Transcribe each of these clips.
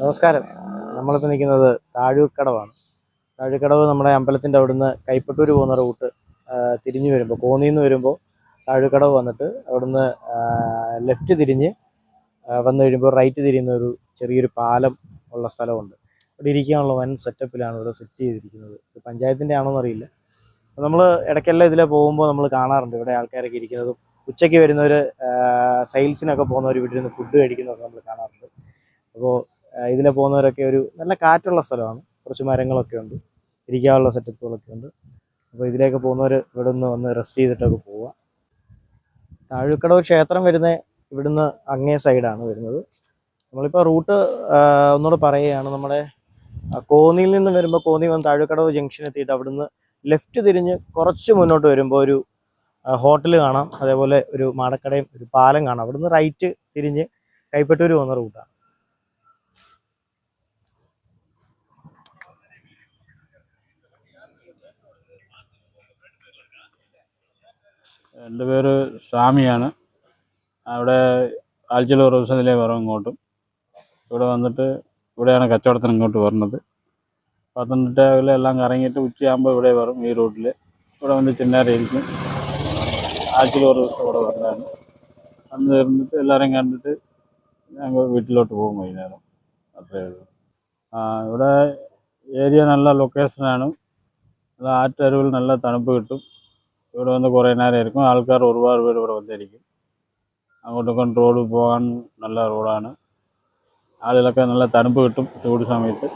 നമസ്കാരം. നമ്മളിപ്പോൾ നിൽക്കുന്നത് താഴൂർക്കടവാണ്. താഴൂർക്കടവ് നമ്മുടെ അമ്പലത്തിന്റെ അവിടുന്ന് കൈപ്പട്ടൂർ പോകുന്ന റൂട്ട് തിരിഞ്ഞു വരുമ്പോൾ കോന്നിയിൽ നിന്ന് വരുമ്പോൾ താഴൂർക്കടവ് വന്നിട്ട് അവിടുന്ന് ലെഫ്റ്റ് തിരിഞ്ഞ് വന്നു കഴിയുമ്പോൾ റൈറ്റ് തിരിയുന്ന ഒരു ചെറിയൊരു പാലം ഉള്ള സ്ഥലമുണ്ട്. ഇവിടെ ഇരിക്കാനുള്ള വൻ സെറ്റപ്പിലാണ് ഇവിടെ സെറ്റ് ചെയ്തിരിക്കുന്നത്. ഇത് പഞ്ചായത്തിന്റെ ആണോന്ന് അറിയില്ല. നമ്മൾ ഇടയ്ക്കെല്ലാം ഇതിലെ പോകുമ്പോൾ നമ്മൾ കാണാറുണ്ട്. ഇവിടെ ആൾക്കാരൊക്കെ ഇരിക്കുന്നതും ഉച്ചയ്ക്ക് വരുന്നവർ സെയിൽസിനൊക്കെ പോകുന്നവർ ഇവിടെ നിന്ന് ഫുഡ് കഴിക്കുന്നതൊക്കെ നമ്മൾ കാണാറുണ്ട്. അപ്പോൾ ഇതിലെ പോകുന്നവരൊക്കെ ഒരു നല്ല കാറ്റുള്ള സ്ഥലമാണ്. കുറച്ച് മരങ്ങളൊക്കെ ഉണ്ട്. ഇരിക്കാനുള്ള സെറ്റപ്പുകളൊക്കെ ഉണ്ട്. അപ്പോൾ ഇതിലേക്ക് പോകുന്നവർ ഇവിടെ നിന്ന് വന്ന് റെസ്റ്റ് ചെയ്തിട്ടൊക്കെ പോവുക താഴുക്കടവ് ക്ഷേത്രം വരുന്ന ഇവിടുന്ന് അങ്ങേ സൈഡാണ് വരുന്നത്. നമ്മളിപ്പോൾ റൂട്ട് ഒന്നുകൂടെ പറയുകയാണ്. നമ്മുടെ കോന്നിയിൽ നിന്ന് വരുമ്പോൾ കോന്നി വന്ന് താഴുക്കടവ് ജംഗ്ഷൻ എത്തിയിട്ട് അവിടുന്ന് ലെഫ്റ്റ് തിരിഞ്ഞ് കുറച്ച് മുന്നോട്ട് വരുമ്പോൾ ഒരു ഹോട്ടൽ കാണാം. അതേപോലെ ഒരു മാടക്കടയും ഒരു പാലം കാണാം. അവിടുന്ന് റൈറ്റ് തിരിഞ്ഞ് കൈപ്പറ്റൂർ പോകുന്ന റൂട്ടാണ് എന്റെ പേര് സ്വാമിയാണ്. അവിടെ ആഴ്ചയിൽ ഒരു ദിവസം ഇതിലേ വരും ഇങ്ങോട്ടും. ഇവിടെ വന്നിട്ട് ഇവിടെയാണ് കച്ചവടത്തിന് ഇങ്ങോട്ട് വരുന്നത് പത്തനംതിട്ടയിൽ എല്ലാം കറങ്ങിയിട്ട് ഉച്ചയാകുമ്പോൾ ഇവിടെ വരും ഈ റൂട്ടിൽ ഇവിടെ വന്ന് ചിന്നാരയിരിക്കും. ആഴ്ചയിൽ ഒരു ദിവസം ഇവിടെ വരുന്നതാണ് അന്ന് ഇരുന്നിട്ട് എല്ലാവരെയും കണ്ടിട്ട് ഞങ്ങൾ വീട്ടിലോട്ട് പോകും വൈകുന്നേരം. അത്രയേ ഉള്ളൂ. ഇവിടെ ഏരിയ നല്ല ലൊക്കേഷനാണ് ആറ്റരുവിൽ നല്ല തണുപ്പ് കിട്ടും. ഇവിടെ വന്ന് കുറേ നേരം ഇരിക്കും. ആൾക്കാർ ഒരുപാട് പേര് ഇവിടെ വന്നിരിക്കും. അങ്ങോട്ടും ഇങ്ങോട്ടും റോഡ് പോകാൻ നല്ല റോഡാണ്. ആളുകളൊക്കെ നല്ല തണുപ്പ് കിട്ടും ചൂട് സമയത്ത്.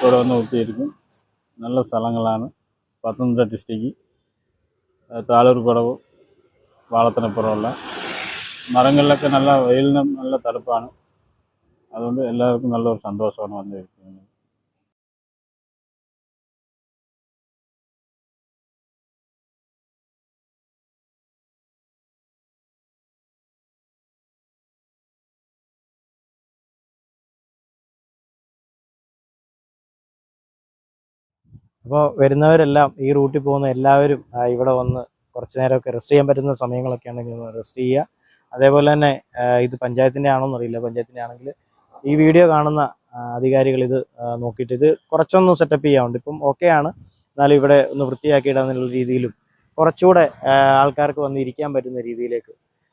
ഇവിടെ വന്ന് ഒത്തിയിരിക്കും നല്ല സ്ഥലങ്ങളാണ്. പത്തനംതിട്ട ഡിസ്ട്രിക്റ്റ് താളൂർ കുടവ് വാളത്തിനപ്പുറമുള്ള. മരങ്ങളിലൊക്കെ നല്ല വെയിലിനും നല്ല തണുപ്പാണ്. അതുകൊണ്ട് എല്ലാവർക്കും നല്ലൊരു സന്തോഷമാണ് വന്നിരിക്കുന്നത്. അപ്പോൾ വരുന്നവരെല്ലാം ഈ റൂട്ടിൽ പോകുന്ന എല്ലാവരും ഇവിടെ വന്ന് കുറച്ച് നേരമൊക്കെ റെസ്റ്റ് ചെയ്യാൻ പറ്റുന്ന സമയങ്ങളൊക്കെ ആണെങ്കിൽ റെസ്റ്റ് ചെയ്യുക. അതേപോലെ തന്നെ ഇത് പഞ്ചായത്തിന്റെ ആണോന്ന് അറിയില്ല. പഞ്ചായത്തിന്റെ ആണെങ്കിൽ ഈ വീഡിയോ കാണുന്ന അധികാരികൾ ഇത് നോക്കിയിട്ട് ഇത് കുറച്ചൊന്ന് സെറ്റപ്പ് ചെയ്യാറുണ്ട് ഇപ്പം ആണ്. എന്നാലും ഇവിടെ ഒന്ന് വൃത്തിയാക്കി വൃത്തിയാക്കിയിടാന്നുള്ള രീതിയിലും കുറച്ചുകൂടെ ആൾക്കാർക്ക് വന്ന് ഇരിക്കാൻ പറ്റുന്ന രീതിയിലേക്ക്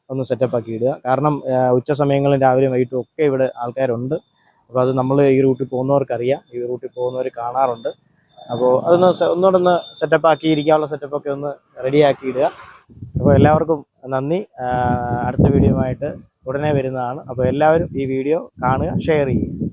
ഒന്ന് സെറ്റപ്പ് ആക്കി ഇടുക. കാരണം ഉച്ച സമയങ്ങളിൽ രാവിലെയും വൈകിട്ടും ഒക്കെ ഇവിടെ ആൾക്കാരുണ്ട്. അപ്പോൾ അത് നമ്മൾ ഈ റൂട്ടിൽ പോകുന്നവർക്കറിയാം. ഈ റൂട്ടിൽ പോകുന്നവർ കാണാറുണ്ട്. അപ്പോൾ അതൊന്ന് ഒന്നുകൂടെ ഒന്ന് സെറ്റപ്പ് ആക്കി ഇരിക്കാനുള്ള സെറ്റപ്പൊക്കെ ഒന്ന് റെഡിയാക്കി ഇടുക. അപ്പോൾ എല്ലാവർക്കും നന്ദി. അടുത്ത വീഡിയോ ആയിട്ട് ഉടനെ വരുന്നതാണ്. അപ്പോൾ എല്ലാവരും ഈ വീഡിയോ കാണുക ഷെയർ ചെയ്യുക.